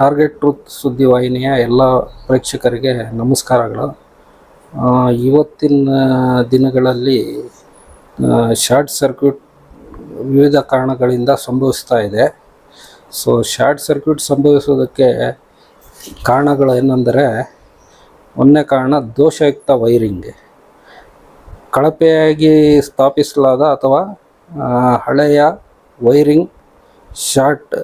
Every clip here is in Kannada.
ಟಾರ್ಗೆಟ್ ಟ್ರೂತ್ ಸುದ್ದಿವಾಹಿನಿಯ ಎಲ್ಲ ಪ್ರೇಕ್ಷಕರಿಗೆ ನಮಸ್ಕಾರಗಳು. ಇವತ್ತಿನ ದಿನಗಳಲ್ಲಿ ಶಾರ್ಟ್ ಸರ್ಕ್ಯೂಟ್ ವಿವಿಧ ಕಾರಣಗಳಿಂದ ಸಂಭವಿಸ್ತಾ ಇದೆ. ಸೊ, ಶಾರ್ಟ್ ಸರ್ಕ್ಯೂಟ್ ಸಂಭವಿಸೋದಕ್ಕೆ ಕಾರಣಗಳು ಏನೆಂದರೆ ಒಂದನೇ ಕಾರಣ ದೋಷಯುಕ್ತ ವೈರಿಂಗ್. ಕಳಪೆಯಾಗಿ ಸ್ಥಾಪಿಸಲಾದ ಅಥವಾ ಹಳೆಯ ವೈರಿಂಗ್ ಶಾರ್ಟ್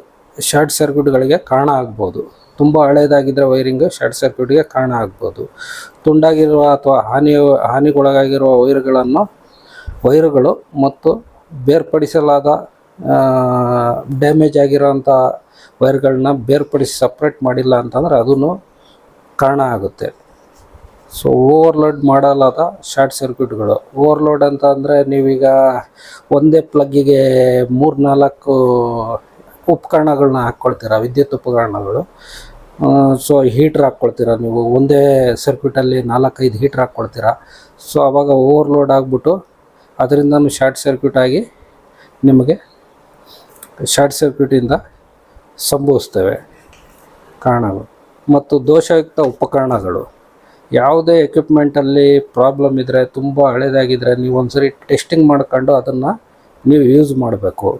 ಶಾರ್ಟ್ ಸರ್ಕ್ಯೂಟ್ಗಳಿಗೆ ಕಾರಣ ಆಗ್ಬೋದು. ತುಂಬ ಹಳೆಯದಾಗಿದ್ದರೆ ವೈರಿಂಗ್ ಶಾರ್ಟ್ ಸರ್ಕ್ಯೂಟ್ಗೆ ಕಾರಣ ಆಗ್ಬೋದು. ತುಂಡಾಗಿರುವ ಅಥವಾ ಹಾನಿ, ಹಾನಿಗೊಳಗಾಗಿರುವ ವೈರ್ಗಳನ್ನು, ವೈರುಗಳು ಮತ್ತು ಬೇರ್ಪಡಿಸಲಾದ ಡ್ಯಾಮೇಜ್ ಆಗಿರೋಂಥ ವೈರ್ಗಳನ್ನ ಬೇರ್ಪಡಿಸಿ ಸಪ್ರೇಟ್ ಮಾಡಿಲ್ಲ ಅಂತಂದರೆ ಅದೂ ಕಾರಣ ಆಗುತ್ತೆ. ಸೊ, ಓವರ್ಲೋಡ್ ಮಾಡಲಾದ ಶಾರ್ಟ್ ಸರ್ಕ್ಯೂಟ್ಗಳು. ಓವರ್ಲೋಡ್ ಅಂತ ಅಂದರೆ ನೀವೀಗ ಒಂದೇ ಪ್ಲಗ್ಗಿಗೆ ಮೂರು ನಾಲ್ಕು ಉಪಕರಣಗಳನ್ನ ಹಾಕ್ಕೊಳ್ತೀರಾ ವಿದ್ಯುತ್ ಉಪಕರಣಗಳು? ಸೊ ಹೀಟ್ರ್ ಹಾಕ್ಕೊಳ್ತೀರಾ ನೀವು? ಒಂದೇ ಸರ್ಕ್ಯೂಟಲ್ಲಿ ನಾಲ್ಕೈದು ಹೀಟ್ರ್ ಹಾಕ್ಕೊಳ್ತೀರಾ ಸೊ ಆವಾಗ ಓವರ್ಲೋಡ್ ಆಗಿಬಿಟ್ಟು ಅದರಿಂದನೂ ಶಾರ್ಟ್ ಸರ್ಕ್ಯೂಟ್ ಆಗಿ ನಿಮಗೆ ಶಾರ್ಟ್ ಸರ್ಕ್ಯೂಟಿಂದ ಸಂಭವಿಸ್ತವೆ ಕಾರಣಗಳು. ಮತ್ತು ದೋಷಯುಕ್ತ ಉಪಕರಣಗಳು. ಯಾವುದೇ ಎಕ್ವಿಪ್ಮೆಂಟಲ್ಲಿ ಪ್ರಾಬ್ಲಮ್ ಇದ್ದರೆ ತುಂಬ ಹಳೇದಾಗಿದ್ದರೆ ನೀವು ಒಂದ್ಸರಿ ಟೆಸ್ಟಿಂಗ್ ಮಾಡ್ಕೊಂಡು ಅದನ್ನು ನೀವು ಯೂಸ್ ಮಾಡಬೇಕು.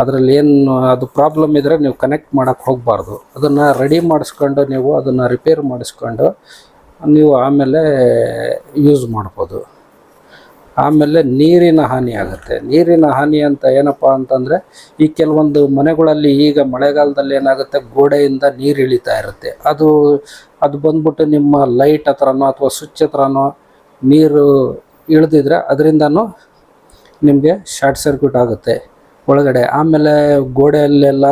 ಅದರಲ್ಲಿ ಏನು, ಅದು ಪ್ರಾಬ್ಲಮ್ ಇದ್ದರೆ ನೀವು ಕನೆಕ್ಟ್ ಮಾಡೋಕ್ಕೆ ಹೋಗಬಾರ್ದು. ಅದನ್ನು ರೆಡಿ ಮಾಡಿಸ್ಕೊಂಡು ನೀವು ಅದನ್ನು ರಿಪೇರ್ ಮಾಡಿಸ್ಕೊಂಡು ನೀವು ಆಮೇಲೆ ಯೂಸ್ ಮಾಡ್ಬೋದು. ಆಮೇಲೆ ನೀರಿನ ಹಾನಿ ಆಗುತ್ತೆ. ನೀರಿನ ಹಾನಿ ಅಂತ ಏನಪ್ಪ ಅಂತಂದರೆ, ಈ ಕೆಲವೊಂದು ಮನೆಗಳಲ್ಲಿ ಈಗ ಮಳೆಗಾಲದಲ್ಲಿ ಏನಾಗುತ್ತೆ, ಗೋಡೆಯಿಂದ ನೀರು ಇಳಿತಾ ಇರುತ್ತೆ. ಅದು ಅದು ಬಂದ್ಬಿಟ್ಟು ನಿಮ್ಮ ಲೈಟ್ ಹತ್ರನೋ ಅಥವಾ ಸ್ವಿಚ್ ಹತ್ರನೋ ನೀರು ಇಳಿದಿದ್ರೆ ಅದರಿಂದನೂ ನಿಮಗೆ ಶಾರ್ಟ್ ಸರ್ಕ್ಯೂಟ್ ಆಗುತ್ತೆ. ಒಳಗಡೆ. ಆಮೇಲೆ ಗೋಡೆಯಲ್ಲೆಲ್ಲ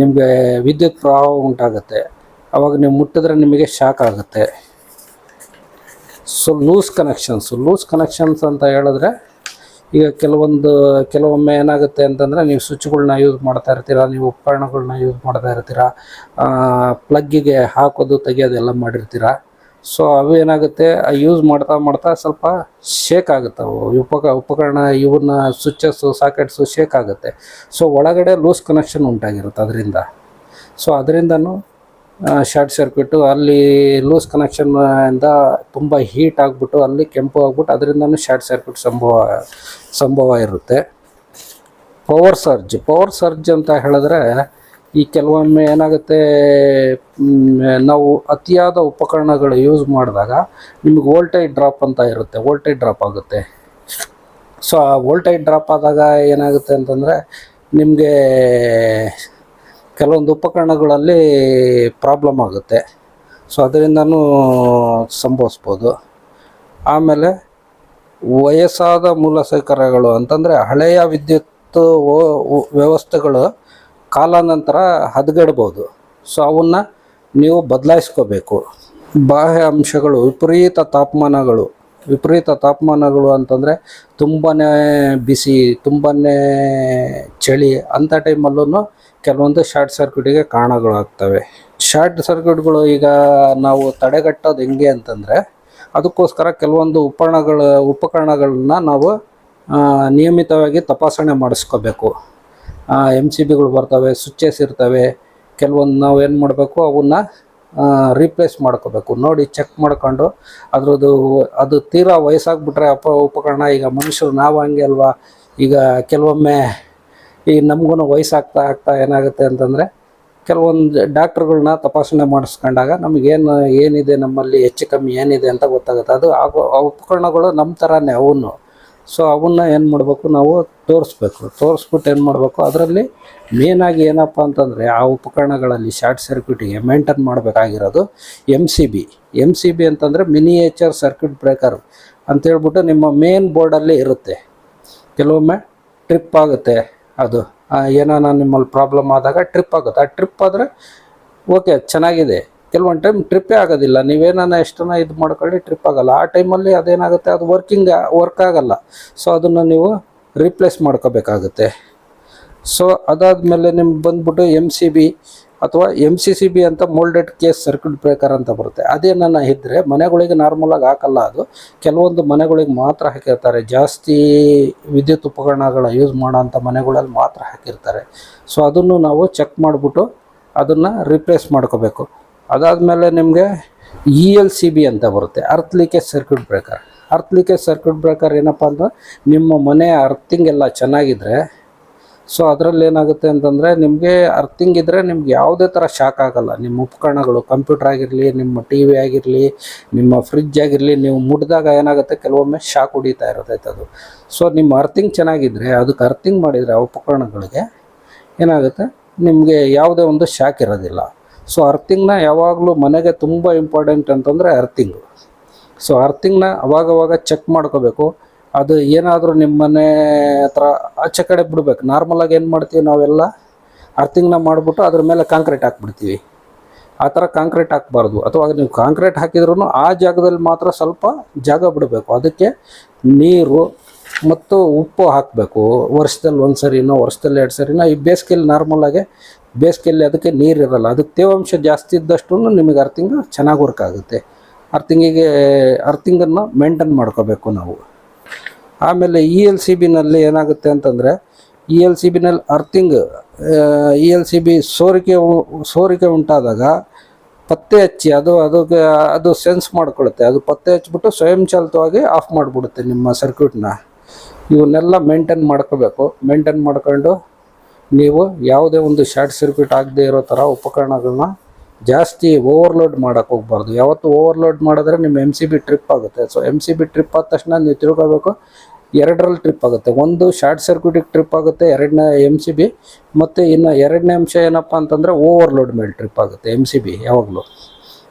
ನಿಮಗೆ ವಿದ್ಯುತ್ ಪ್ರವಾಹ ಉಂಟಾಗುತ್ತೆ. ಅವಾಗ ನೀವು ಮುಟ್ಟಿದ್ರೆ ನಿಮಗೆ ಶಾಕ್ ಆಗುತ್ತೆ. So loose connections loose connections ಅಂತ ಹೇಳಿದ್ರೆ ಈಗ ಕೆಲವೊಂದು, ಕೆಲವೊಮ್ಮೆ ಏನಾಗುತ್ತೆ ಅಂತಂದರೆ ನೀವು ಸ್ವಿಚ್ಗಳನ್ನ ಯೂಸ್ ಮಾಡ್ತಾ ಇರ್ತೀರಾ, ನೀವು ಉಪಕರಣಗಳನ್ನ ಯೂಸ್ ಮಾಡ್ತಾ ಇರ್ತೀರಾ ಪ್ಲಗ್ಗಿಗೆ ಹಾಕೋದು, ತೆಗೆಯೋದು ಎಲ್ಲ ಮಾಡಿರ್ತೀರ. ಸೊ ಅವು ಏನಾಗುತ್ತೆ? ಯೂಸ್ ಮಾಡ್ತಾ ಮಾಡ್ತಾ ಸ್ವಲ್ಪ ಶೇಕ್ ಆಗುತ್ತೆ ಅವು. ಉಪಕ, ಉಪಕರಣ ಇವನ್ನ ಸ್ವಿಚ್ಚಸ್ಸು ಸಾಕೆಟ್ಸು ಶೇಕ್ ಆಗುತ್ತೆ. ಸೊ ಒಳಗಡೆ ಲೂಸ್ ಕನೆಕ್ಷನ್ ಉಂಟಾಗಿರುತ್ತೆ ಅದರಿಂದ. ಸೊ ಅದರಿಂದನೂ ಶಾರ್ಟ್ ಸರ್ಕ್ಯೂಟು ಅಲ್ಲಿ ಲೂಸ್ ಕನೆಕ್ಷನ್ ಇಂದ ತುಂಬ ಹೀಟ್ ಆಗಿಬಿಟ್ಟು, ಅಲ್ಲಿ ಕೆಂಪು ಆಗ್ಬಿಟ್ಟು ಅದರಿಂದನೂ ಶಾರ್ಟ್ ಸರ್ಕ್ಯೂಟ್ ಸಂಭವ ಸಂಭವ ಇರುತ್ತೆ. ಪವರ್ ಸರ್ಜ್ ಪವರ್ ಸರ್ಜ್ ಅಂತ ಹೇಳಿದ್ರೆ ಈ ಕೆಲವೊಮ್ಮೆ ಏನಾಗುತ್ತೆ ನಾವು ಅತಿಯಾದ ಉಪಕರಣಗಳು ಯೂಸ್ ಮಾಡಿದಾಗ ನಿಮಗೆ ವೋಲ್ಟೇಜ್ ಡ್ರಾಪ್ ಅಂತ ಇರುತ್ತೆ. ವೋಲ್ಟೇಜ್ ಡ್ರಾಪ್ ಆಗುತ್ತೆ. ಸೊ ಆ ವೋಲ್ಟೇಜ್ ಡ್ರಾಪ್ ಆದಾಗ ಏನಾಗುತ್ತೆ ಅಂತಂದರೆ ನಿಮಗೆ ಕೆಲವೊಂದು ಉಪಕರಣಗಳಲ್ಲಿ ಪ್ರಾಬ್ಲಮ್ ಆಗುತ್ತೆ. ಸೊ ಅದರಿಂದನೂ ಸಂಭವಿಸ್ಬೋದು. ಆಮೇಲೆ ವಯಸ್ಸಾದ ಮೂಲಸೌಕರ್ಯಗಳು ಅಂತಂದರೆ ಹಳೆಯ ವಿದ್ಯುತ್ ವ್ಯವಸ್ಥೆಗಳು ಕಾಲಾನಂತರ ಹದಗೆಡ್ಬೋದು. ಸೊ ಅವನ್ನ ನೀವು ಬದಲಾಯಿಸ್ಕೋಬೇಕು. ಬಾಹ್ಯ ಅಂಶಗಳು, ವಿಪರೀತ ತಾಪಮಾನಗಳು. ವಿಪರೀತ ತಾಪಮಾನಗಳು ಅಂತಂದರೆ ತುಂಬಾ ಬಿಸಿ ತುಂಬಾ ಚಳಿ ಅಂಥ ಟೈಮಲ್ಲೂ ಕೆಲವೊಂದು ಶಾರ್ಟ್ ಸರ್ಕ್ಯೂಟಿಗೆ ಕಾರಣಗಳಾಗ್ತವೆ. ಶಾರ್ಟ್ ಸರ್ಕ್ಯೂಟ್ಗಳು ಈಗ ನಾವು ತಡೆಗಟ್ಟೋದು ಹೆಂಗೆ ಅಂತಂದರೆ ಅದಕ್ಕೋಸ್ಕರ ಕೆಲವೊಂದು ಉಪಕರಣಗಳ, ಉಪಕರಣಗಳನ್ನ ನಾವು ನಿಯಮಿತವಾಗಿ ತಪಾಸಣೆ ಮಾಡಿಸ್ಕೋಬೇಕು. ಎಂ ಸಿ ಬಿಗಳು ಬರ್ತವೆ ಸ್ವಿಚಸ್ ಇರ್ತವೆ, ಕೆಲವೊಂದು ನಾವು ಏನು ಮಾಡಬೇಕು, ಅವನ್ನ ರೀಪ್ಲೇಸ್ ಮಾಡ್ಕೋಬೇಕು. ನೋಡಿ ಚೆಕ್ ಮಾಡ್ಕೊಂಡು, ಅದ್ರದ್ದು, ಅದು ತೀರಾ ವಯಸ್ಸಾಗ್ಬಿಟ್ರೆ ಅಪ, ಉಪಕರಣ, ಈಗ ಮನುಷ್ಯರು ನಾವು ಹಂಗೆ ಅಲ್ವಾ? ಈಗ ಕೆಲವೊಮ್ಮೆ, ಈ ನಮಗೂ ವಯಸ್ಸಾಗ್ತಾ ಆಗ್ತಾ ಏನಾಗುತ್ತೆ ಅಂತಂದರೆ, ಕೆಲವೊಂದು ಡಾಕ್ಟ್ರುಗಳನ್ನ ತಪಾಸಣೆ ಮಾಡಿಸ್ಕೊಂಡಾಗ ನಮಗೇನು, ಏನಿದೆ ನಮ್ಮಲ್ಲಿ ಹೆಚ್ಚು ಕಮ್ಮಿ ಏನಿದೆ ಅಂತ ಗೊತ್ತಾಗುತ್ತೆ. ಅದು ಆಗೋ, ಆ ಉಪಕರಣಗಳು ನಮ್ಮ ಥರನೇ ಅವನ್ನು ಸೊ ಅವನ್ನ ಏನು ಮಾಡಬೇಕು ನಾವು ತೋರಿಸ್ಬೇಕು. ತೋರಿಸ್ಬಿಟ್ಟು ಏನು ಮಾಡಬೇಕು? ಅದರಲ್ಲಿ ಮೇನಾಗಿ ಏನಪ್ಪ ಅಂತಂದರೆ ಆ ಉಪಕರಣಗಳಲ್ಲಿ ಶಾರ್ಟ್ ಸರ್ಕ್ಯೂಟಿಗೆ ಮೇಂಟೈನ್ ಮಾಡಬೇಕಾಗಿರೋದು M C B M C B ಅಂತಂದರೆ ಮಿನಿಯೇಚರ್ ಸರ್ಕ್ಯೂಟ್ ಬ್ರೇಕರು ಅಂತೇಳ್ಬಿಟ್ಟು ನಿಮ್ಮ ಮೇನ್ ಬೋರ್ಡಲ್ಲಿ ಇರುತ್ತೆ. ಕೆಲವೊಮ್ಮೆ ಟ್ರಿಪ್ ಆಗುತ್ತೆ ಅದು. ಏನಾನ ನಿಮ್ಮಲ್ಲಿ ಪ್ರಾಬ್ಲಮ್ ಆದಾಗ ಟ್ರಿಪ್ ಆಗುತ್ತೆ. ಆ ಟ್ರಿಪ್ ಆದರೆ ಓಕೆ ಚೆನ್ನಾಗಿದೆ. ಕೆಲವೊಂದು ಟೈಮ್ ಟ್ರಿಪ್ಪೇ ಆಗೋದಿಲ್ಲ. ನೀವೇನಾನ ಎಷ್ಟನ್ನ ಇದು ಮಾಡ್ಕೊಳ್ಳಿ ಟ್ರಿಪ್ ಆಗಲ್ಲ. ಆ ಟೈಮಲ್ಲಿ ಅದೇನಾಗುತ್ತೆ, ಅದು ವರ್ಕಿಂಗ್ ವರ್ಕ್ ಆಗಲ್ಲ. ಸೊ ಅದನ್ನು ನೀವು ರೀಪ್ಲೇಸ್ ಮಾಡ್ಕೋಬೇಕಾಗುತ್ತೆ. ಸೊ ಅದಾದಮೇಲೆ ನಿಮ್ಗೆ ಬಂದ್ಬಿಟ್ಟು ಎಂ ಸಿ ಬಿ ಅಥವಾ ಎಂ ಸಿ ಸಿ ಬಿ ಅಂತ ಮೋಲ್ಡೆಡ್ ಕೇಸ್ ಸರ್ಕ್ಯೂಟ್ ಬ್ರೇಕರ್ ಅಂತ ಬರುತ್ತೆ. ಅದೇನನ್ನ ಇದ್ದರೆ ಮನೆಗಳಿಗೆ ನಾರ್ಮಲಾಗಿ ಹಾಕಲ್ಲ ಅದು. ಕೆಲವೊಂದು ಮನೆಗಳಿಗೆ ಮಾತ್ರ ಹಾಕಿರ್ತಾರೆ. ಜಾಸ್ತಿ ವಿದ್ಯುತ್ ಉಪಕರಣಗಳ ಯೂಸ್ ಮಾಡೋಂಥ ಮನೆಗಳಲ್ಲಿ ಮಾತ್ರ ಹಾಕಿರ್ತಾರೆ. ಸೊ ಅದನ್ನು ನಾವು ಚೆಕ್ ಮಾಡಿಬಿಟ್ಟು ಅದನ್ನು ರಿಪ್ಲೇಸ್ ಮಾಡ್ಕೋಬೇಕು. ಅದಾದಮೇಲೆ ನಿಮಗೆ ಇ ಎಲ್ ಸಿ ಬಿ ಅಂತ ಬರುತ್ತೆ. Earth leakage circuit breaker earth leakage circuit breaker ಏನಪ್ಪ ಅಂದ್ರೆ ನಿಮ್ಮ ಮನೆ ಅರ್ಥಿಂಗ್ ಎಲ್ಲ ಚೆನ್ನಾಗಿದ್ರೆ ಸೊ ಅದರಲ್ಲಿ ಏನಾಗುತ್ತೆ ಅಂತಂದರೆ ನಿಮಗೆ ಅರ್ಥಿಂಗ್ ಇದ್ದರೆ ನಿಮ್ಗೆ ಯಾವುದೇ ಥರ ಶಾಕ್ ಆಗಲ್ಲ. ನಿಮ್ಮ ಉಪಕರಣಗಳು ಕಂಪ್ಯೂಟರ್ ಆಗಿರಲಿ, ನಿಮ್ಮ ಟಿ ವಿ ಆಗಿರಲಿ, ನಿಮ್ಮ ಫ್ರಿಜ್ ಆಗಿರಲಿ, ನೀವು ಮುಟ್ಟಿದಾಗ ಏನಾಗುತ್ತೆ? ಕೆಲವೊಮ್ಮೆ ಶಾಕ್ ಹೊಡಿತಾ ಇರುತ್ತೈತೆ ಅದು. ಸೊ ನಿಮ್ಮ ಅರ್ಥಿಂಗ್ ಚೆನ್ನಾಗಿದ್ದರೆ ಅದಕ್ಕೆ ಅರ್ಥಿಂಗ್ ಮಾಡಿದರೆ ಆ ಉಪಕರಣಗಳಿಗೆ ಏನಾಗುತ್ತೆ? ನಿಮಗೆ ಯಾವುದೇ ಒಂದು ಶಾಕ್ ಇರೋದಿಲ್ಲ. ಸೊ ಅರ್ಥಿಂಗ್ನ ಯಾವಾಗಲೂ ಮನೆಗೆ ತುಂಬ ಇಂಪಾರ್ಟೆಂಟ್ ಅಂತಂದರೆ ಅರ್ಥಿಂಗು ಸೊ ಅರ್ಥಿಂಗ್ನ ಅವಾಗವಾಗ ಚೆಕ್ ಮಾಡ್ಕೋಬೇಕು. ಅದು ಏನಾದರೂ ನಿಮ್ಮ ಮನೆ ಹತ್ರ ಆಚೆ ಕಡೆ ಬಿಡ್ಬೇಕು. ನಾರ್ಮಲಾಗಿ ಏನು ಮಾಡ್ತೀವಿ ನಾವೆಲ್ಲ? ಅರ್ಥಿಂಗ್ನ ಮಾಡಿಬಿಟ್ಟು ಅದ್ರ ಮೇಲೆ ಕಾಂಕ್ರೀಟ್ ಹಾಕ್ಬಿಡ್ತೀವಿ. ಆ ಥರ ಕಾಂಕ್ರೀಟ್ ಹಾಕ್ಬಾರ್ದು. ಅಥವಾ ನೀವು ಕಾಂಕ್ರೀಟ್ ಹಾಕಿದ್ರೂ ಆ ಜಾಗದಲ್ಲಿ ಮಾತ್ರ ಸ್ವಲ್ಪ ಜಾಗ ಬಿಡಬೇಕು. ಅದಕ್ಕೆ ನೀರು ಮತ್ತು ಉಪ್ಪು ಹಾಕಬೇಕು. ವರ್ಷದಲ್ಲಿ ಒಂದು ಸರಿನೋ ವರ್ಷದಲ್ಲಿ ಎರಡು ಸರಿನೋ ಈ ಬೇಸಿಗೆಯಲ್ಲಿ ನಾರ್ಮಲಾಗಿ ಬೇಸಿಗೆಯಲ್ಲಿ ಅದಕ್ಕೆ ನೀರಿರಲ್ಲ ಅದಕ್ಕೆ ತೇವಾಂಶ ಜಾಸ್ತಿ ಇದ್ದಷ್ಟು ನಿಮಗೆ ಅರ್ಥಿಂಗ್ ಚೆನ್ನಾಗಿ ವರ್ಕ್ ಆಗುತ್ತೆ. ಅರ್ಥಿಂಗಿಗೆ ಅರ್ಥಿಂಗನ್ನು ಮೇಂಟೈನ್ ಮಾಡ್ಕೋಬೇಕು ನಾವು. ಆಮೇಲೆ ಇ ಎಲ್ ಸಿ ಬಿನಲ್ಲಿ ಏನಾಗುತ್ತೆ ಅಂತಂದರೆ E L C ಬಿನಲ್ಲಿ earthing E L C B ಸೋರಿಕೆ ಸೋರಿಕೆ ಉಂಟಾದಾಗ ಪತ್ತೆ ಹಚ್ಚಿ ಅದು, ಅದಕ್ಕೆ, ಅದು ಸೆನ್ಸ್ ಮಾಡ್ಕೊಳುತ್ತೆ. ಅದು ಪತ್ತೆ ಹಚ್ಚಿಬಿಟ್ಟು ಸ್ವಯಂಚಾಲಿತವಾಗಿ ಆಫ್ ಮಾಡಿಬಿಡುತ್ತೆ ನಿಮ್ಮ ಸರ್ಕ್ಯೂಟ್ನ ಇವನ್ನೆಲ್ಲ ಮೇಂಟೈನ್ ಮಾಡ್ಕೋಬೇಕು. ಮೇಂಟೈನ್ ಮಾಡ್ಕೊಂಡು ನೀವು ಯಾವುದೇ ಒಂದು ಶಾರ್ಟ್ ಸರ್ಕ್ಯೂಟ್ ಆಗದೇ ಇರೋ ಥರ ಉಪಕರಣಗಳನ್ನ ಜಾಸ್ತಿ ಓವರ್ಲೋಡ್ ಮಾಡೋಕೆ ಹೋಗ್ಬಾರ್ದು. ಯಾವತ್ತು ಓವರ್ಲೋಡ್ ಮಾಡಿದ್ರೆ ನಿಮ್ಮ ಎಂ ಸಿ ಬಿ ಟ್ರಿಪ್ ಆಗುತ್ತೆ. So M C B trip ಆದ ತಕ್ಷಣ ನೀವು ತಿಳ್ಕೊಬೇಕು, ಎರಡರಲ್ಲಿ ಟ್ರಿಪ್ ಆಗುತ್ತೆ. ಒಂದು ಶಾರ್ಟ್ ಸರ್ಕ್ಯೂಟಿಗೆ ಟ್ರಿಪ್ ಆಗುತ್ತೆ, ಎರಡನೇ ಎಂ ಸಿ ಬಿ ಮತ್ತು ಇನ್ನು ಎರಡನೇ ಅಂಶ ಏನಪ್ಪ ಅಂತಂದರೆ ಓವರ್ಲೋಡ್ ಮೇಲೆ ಟ್ರಿಪ್ ಆಗುತ್ತೆ ಎಂ ಸಿ ಬಿ ಯಾವಾಗಲೂ.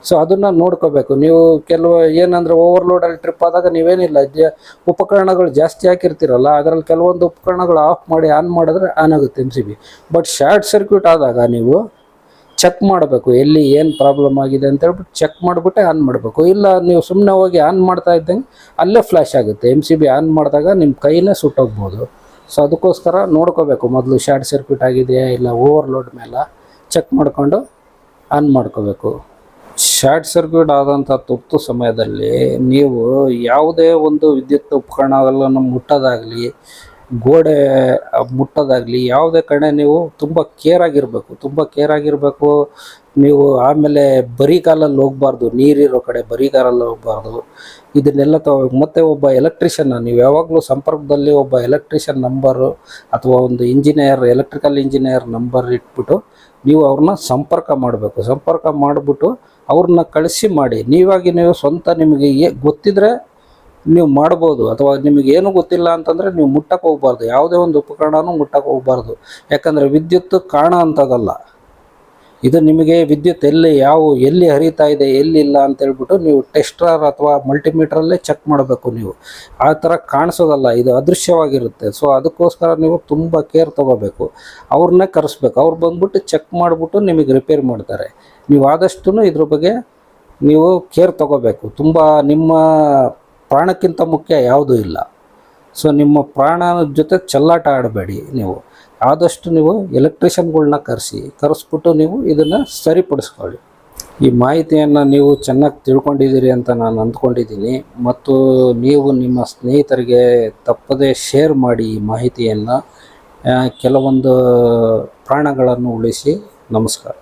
ಸೊ ಅದನ್ನು ನೋಡ್ಕೋಬೇಕು. ನೀವು ಕೆಲವು ಏನಂದರೆ ಓವರ್ಲೋಡಲ್ಲಿ ಟ್ರಿಪ್ ಆದಾಗ ನೀವೇನಿಲ್ಲ. ಉಪಕರಣಗಳು ಜಾಸ್ತಿ ಹಾಕಿರ್ತೀರಲ್ಲ, ಅದರಲ್ಲಿ ಕೆಲವೊಂದು ಉಪಕರಣಗಳು ಆಫ್ ಮಾಡಿ ಆನ್ ಮಾಡಿದ್ರೆ ಆನ್ ಆಗುತ್ತೆ ಎಂ ಬಟ್ ಶಾರ್ಟ್ ಸರ್ಕ್ಯೂಟ್ ಆದಾಗ ನೀವು ಚೆಕ್ ಮಾಡಬೇಕು, ಎಲ್ಲಿ ಏನು ಪ್ರಾಬ್ಲಮ್ ಆಗಿದೆ ಅಂತ ಹೇಳ್ಬಿಟ್ಟು ಚೆಕ್ ಮಾಡಿಬಿಟ್ಟೆ ಆನ್ ಮಾಡಬೇಕು. ಇಲ್ಲ, ನೀವು ಸುಮ್ಮನೆ ಹೋಗಿ ಆನ್ ಮಾಡ್ತಾ ಇದ್ದಂಗೆ ಅಲ್ಲೇ ಫ್ಲ್ಯಾಶ್ ಆಗುತ್ತೆ. ಎಂ ಸಿ ಬಿ ಆನ್ ಮಾಡಿದಾಗ ನಿಮ್ಮ ಕೈನೇ ಸುಟ್ಟೋಗ್ಬೋದು ಸೊ ಅದಕ್ಕೋಸ್ಕರ ನೋಡ್ಕೋಬೇಕು. ಮೊದಲು ಶಾರ್ಟ್ ಸರ್ಕ್ಯೂಟ್ ಆಗಿದೆಯಾ ಇಲ್ಲ ಓವರ್ಲೋಡ್ ಮೇಲೆ ಚೆಕ್ ಮಾಡಿಕೊಂಡು ಆನ್ ಮಾಡ್ಕೋಬೇಕು. ಶಾರ್ಟ್ ಸರ್ಕ್ಯೂಟ್ ಆದಂಥ ತುರ್ತು ಸಮಯದಲ್ಲಿ ನೀವು ಯಾವುದೇ ಒಂದು ವಿದ್ಯುತ್ ಉಪಕರಣಗಳನ್ನು ಮುಟ್ಟೋದಾಗಲಿ, ಗೋಡೆ ಮುಟ್ಟೋದಾಗಲಿ, ಯಾವುದೇ ಕಡೆ ನೀವು ತುಂಬ ಕೇರ್ ಆಗಿರಬೇಕು, ತುಂಬ ಕೇರ್ ಆಗಿರಬೇಕು. ನೀವು ಆಮೇಲೆ ಬರೀ ಕಾಲಲ್ಲಿ ಹೋಗ್ಬಾರ್ದು, ನೀರಿರೋ ಕಡೆ ಬರೀ ಕಾಲಲ್ಲಿ ಹೋಗ್ಬಾರ್ದು. ಇದನ್ನೆಲ್ಲ ತಗೋ ಮತ್ತೆ ಒಬ್ಬ ಎಲೆಕ್ಟ್ರಿಷಿಯನ್ನ, ನೀವು ಯಾವಾಗಲೂ ಸಂಪರ್ಕದಲ್ಲಿ ಒಬ್ಬ ಎಲೆಕ್ಟ್ರಿಷಿಯನ್ ನಂಬರು ಅಥವಾ ಒಂದು ಇಂಜಿನಿಯರ್, ಎಲೆಕ್ಟ್ರಿಕಲ್ ಇಂಜಿನಿಯರ್ ನಂಬರ್ ಇಟ್ಬಿಟ್ಟು ನೀವು ಅವ್ರನ್ನ ಸಂಪರ್ಕ ಮಾಡಬೇಕು. ಸಂಪರ್ಕ ಮಾಡಿಬಿಟ್ಟು ಅವ್ರನ್ನ ಕಳಿಸಿ ಮಾಡಿ. ನೀವಾಗಿ ನೀವು ಸ್ವಂತ ನಿಮಗೆ ಗೊತ್ತಿದ್ರೆ ನೀವು ಮಾಡ್ಬೋದು. ಅಥವಾ ನಿಮಗೆ ಏನು ಗೊತ್ತಿಲ್ಲ ಅಂತಂದರೆ ನೀವು ಮುಟ್ಟಕ್ಕೆ ಹೋಗ್ಬಾರ್ದು. ಯಾವುದೇ ಒಂದು ಉಪಕರಣನೂ ಮುಟ್ಟಕ್ಕೆ ಹೋಗ್ಬಾರ್ದು. ಯಾಕಂದರೆ ವಿದ್ಯುತ್ ಕಾಣ ಅಂಥದ್ದಲ್ಲ ಇದು ನಿಮಗೆ ವಿದ್ಯುತ್ ಎಲ್ಲಿ ಯಾವ, ಎಲ್ಲಿ ಹರಿತಾ ಇದೆ, ಎಲ್ಲಿಲ್ಲ ಅಂತ ಹೇಳ್ಬಿಟ್ಟು ನೀವು ಟೆಸ್ಟರ್ ಅಥವಾ ಮಲ್ಟಿಮೀಟ್ರಲ್ಲೇ ಚೆಕ್ ಮಾಡಬೇಕು ನೀವು. ಆ ಥರ ಕಾಣಿಸೋದಲ್ಲ, ಇದು ಅದೃಶ್ಯವಾಗಿರುತ್ತೆ. ಸೊ ಅದಕ್ಕೋಸ್ಕರ ನೀವು ತುಂಬ ಕೇರ್ ತೊಗೋಬೇಕು. ಅವ್ರನ್ನೇ ಕರೆಸ್ಬೇಕು. ಅವ್ರು ಬಂದ್ಬಿಟ್ಟು ಚೆಕ್ ಮಾಡಿಬಿಟ್ಟು ನಿಮಗೆ ರಿಪೇರ್ ಮಾಡ್ತಾರೆ. ನೀವು ಆದಷ್ಟು ಇದ್ರ ಬಗ್ಗೆ ನೀವು ಕೇರ್ ತಗೋಬೇಕು. ತುಂಬ ನಿಮ್ಮ ಪ್ರಾಣಕ್ಕಿಂತ ಮುಖ್ಯ ಯಾವುದೂ ಇಲ್ಲ. ಸೊ ನಿಮ್ಮ ಪ್ರಾಣದ ಜೊತೆ ಚೆಲ್ಲಾಟ ಆಡಬೇಡಿ ನೀವು. ಆದಷ್ಟು ನೀವು ಎಲೆಕ್ಟ್ರಿಷಿಯನ್ಗಳ್ನ ಕರೆಸಿ, ಕರೆಸ್ಬಿಟ್ಟು ನೀವು ಇದನ್ನು ಸರಿಪಡಿಸ್ಕೊಳ್ಳಿ. ಈ ಮಾಹಿತಿಯನ್ನು ನೀವು ಚೆನ್ನಾಗಿ ತಿಳ್ಕೊಂಡಿದ್ದೀರಿ ಅಂತ ನಾನು ಅಂದ್ಕೊಂಡಿದ್ದೀನಿ. ಮತ್ತು ನೀವು ನಿಮ್ಮ ಸ್ನೇಹಿತರಿಗೆ ತಪ್ಪದೇ ಶೇರ್ ಮಾಡಿ ಈ ಮಾಹಿತಿಯನ್ನು ಕೆಲವೊಂದು ಪ್ರಾಣಗಳನ್ನು ಉಳಿಸಿ. ನಮಸ್ಕಾರ.